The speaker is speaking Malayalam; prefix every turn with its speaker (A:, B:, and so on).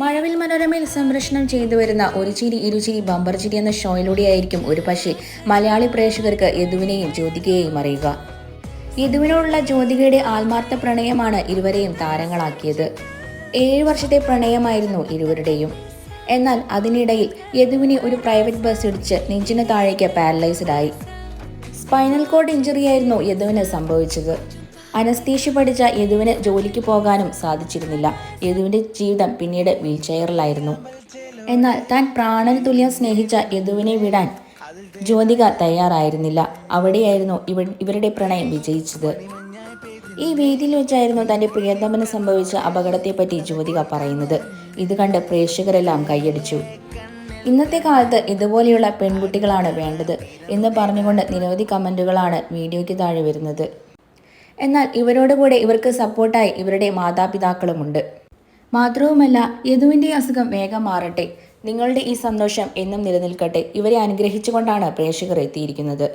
A: മഴവിൽ മനോരമയിൽ സംരക്ഷണം ചെയ്തു വരുന്ന ഒരു ചിരി ഇരുചിരി ബമ്പർ ചിരി എന്ന ഷോയിലൂടെയായിരിക്കും ഒരു പക്ഷേ മലയാളി പ്രേക്ഷകർക്ക് യദുവിനെയും ജ്യോതികയെയും അറിയുക. യദുവിനോടുള്ള ജ്യോതികയുടെ ആത്മാർത്ഥ പ്രണയമാണ് ഇരുവരെയും താരങ്ങളാക്കിയത്. ഏഴ് വർഷത്തെ പ്രണയമായിരുന്നു ഇരുവരുടെയും. എന്നാൽ അതിനിടയിൽ യദുവിനെ ഒരു പ്രൈവറ്റ് ബസ് ഇടിച്ച് നെഞ്ചിന് താഴേക്ക് പാരലൈസ്ഡായി. സ്പൈനൽ കോഡ് ഇഞ്ചുറിയായിരുന്നു യദുവിന് സംഭവിച്ചത്. അനസ്തീഷ്യ പഠിച്ച യദുവിന് ജോലിക്ക് പോകാനും സാധിച്ചിരുന്നില്ല. യദുവിന്റെ ജീവിതം പിന്നീട് വീൽചെയറിലായിരുന്നു. എന്നാൽ താൻ പ്രാണന് തുല്യം സ്നേഹിച്ച യദുവിനെ വിടാൻ ജ്യോതിക തയ്യാറായിരുന്നില്ല. അവിടെയായിരുന്നു ഇവ ഇവരുടെ പ്രണയം വിജയിച്ചത്. ഈ വേദിയിൽ വെച്ചായിരുന്നു തന്റെ പ്രിയതമന് സംഭവിച്ച അപകടത്തെപ്പറ്റി ജ്യോതിക പറയുന്നത്. ഇത് കണ്ട് പ്രേക്ഷകരെല്ലാം കൈയടിച്ചു. ഇന്നത്തെ കാലത്ത് ഇതുപോലെയുള്ള പെൺകുട്ടികളാണ് വേണ്ടത് എന്ന് പറഞ്ഞുകൊണ്ട് നിരവധി കമന്റുകളാണ് വീഡിയോയ്ക്ക് താഴെ വരുന്നത്. എന്നാൽ ഇവരോട് കൂടെ ഇവർക്ക് സപ്പോർട്ടായി ഇവരുടെ മാതാപിതാക്കളുമുണ്ട്. മാത്രവുമല്ല യദുവിന്റെ അസുഖം വേഗം മാറട്ടെ. നിങ്ങളുടെ ഈ സന്തോഷം എന്നും നിലനിൽക്കട്ടെ. ഇവരെ അനുഗ്രഹിച്ചുകൊണ്ടാണ് പ്രേക്ഷകർ എത്തിയിരിക്കുന്നത്.